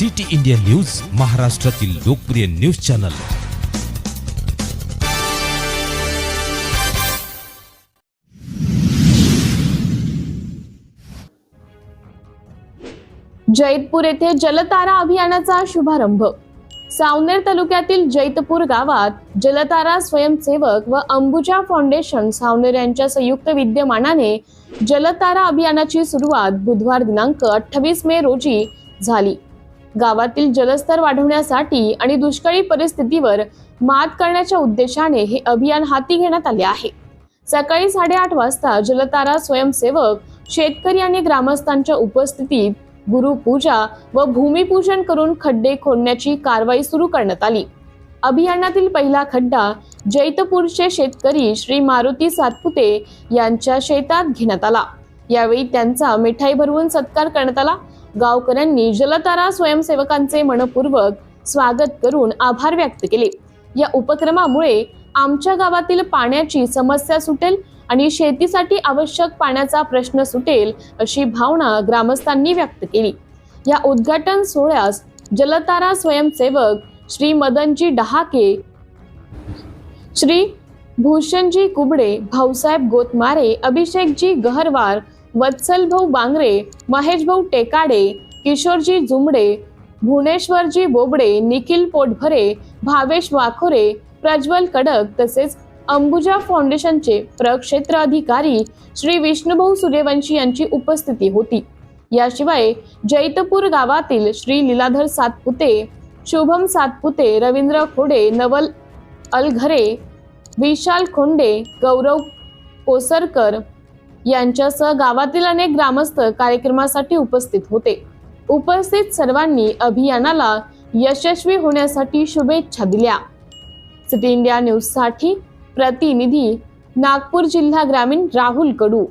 City India news महाराष्ट्रातील लोकप्रिय news channel. Jaitpur येथे जलतारा अभियानाचा शुभारंभ. सावनेर तालुक्यातील जैतपूर गावात जलतारा स्वयंसेवक व अंबुजा फाउंडेशन सावनेर यांच्या संयुक्त विद्यमानाने जलतारा अभियानाची सुरुवात बुधवार दिनांक अठ्ठावीस मे रोजी झाली. गावातील जलस्तर वाढवण्यासाठी आणि दुष्काळी परिस्थितीवर मात करण्याच्या उद्देशाने हे अभियान हाती घेण्यात आले आहे. सकाळी साडेआठ वाजता जलतारा स्वयंसेवक शेतकरी आणि ग्रामस्थांच्या उपस्थितीत गुरुपूजा व भूमिपूजन करून खड्डे खोदण्याची कारवाई सुरू करण्यात आली. अभियानातील पहिला खड्डा जैतपूरचे शेतकरी श्री मारुती सातपुते यांच्या शेतात घेण्यात आला. यावेळी त्यांचा मिठाई भरवून सत्कार करण्यात आला गावकऱ्यांनी जलतारा स्वयंसेवकांचे मनपूर्वक स्वागत करून आभार व्यक्त केले. या उपक्रमामुळे आमच्या गावातील पाण्याची समस्या सुटेल आणि शेतीसाठी आवश्यक पाण्याचा प्रश्न सुटेल अशी भावना ग्रामस्थांनी व्यक्त केली. या उद्घाटन सोहळ्यास जलतारा स्वयंसेवक श्री मदनजी डहाके श्री भूषणजी कुबडे भाऊसाहेब गोतमारे अभिषेकजी गहरवार वत्सलभाऊ बांगरे महेशभाऊ टेकाडे किशोरजी जुमडे भुवनेश्वरजी बोबडे निखिल पोटभरे भावेश वाखोरे प्रज्वल कडक तसेच अंबुजा फाउंडेशनचे प्रक्षेत्र अधिकारी श्री विष्णुभाऊ सूर्यवंशी यांची उपस्थिती होती. याशिवाय जैतपूर गावातील श्री लीलाधर सातपुते शुभम सातपुते रवींद्र खोडे नवल अलघरे विशाल खोंडे गौरव कोसरकर यांच्यासह गावातील अनेक ग्रामस्थ कार्यक्रमासाठी उपस्थित होते. उपस्थित सर्वांनी अभियानाला यशस्वी होण्यासाठी शुभेच्छा दिल्या. सिटी इंडिया न्यूजसाठी प्रतिनिधी नागपूर जिल्हा ग्रामीण राहुल कडू.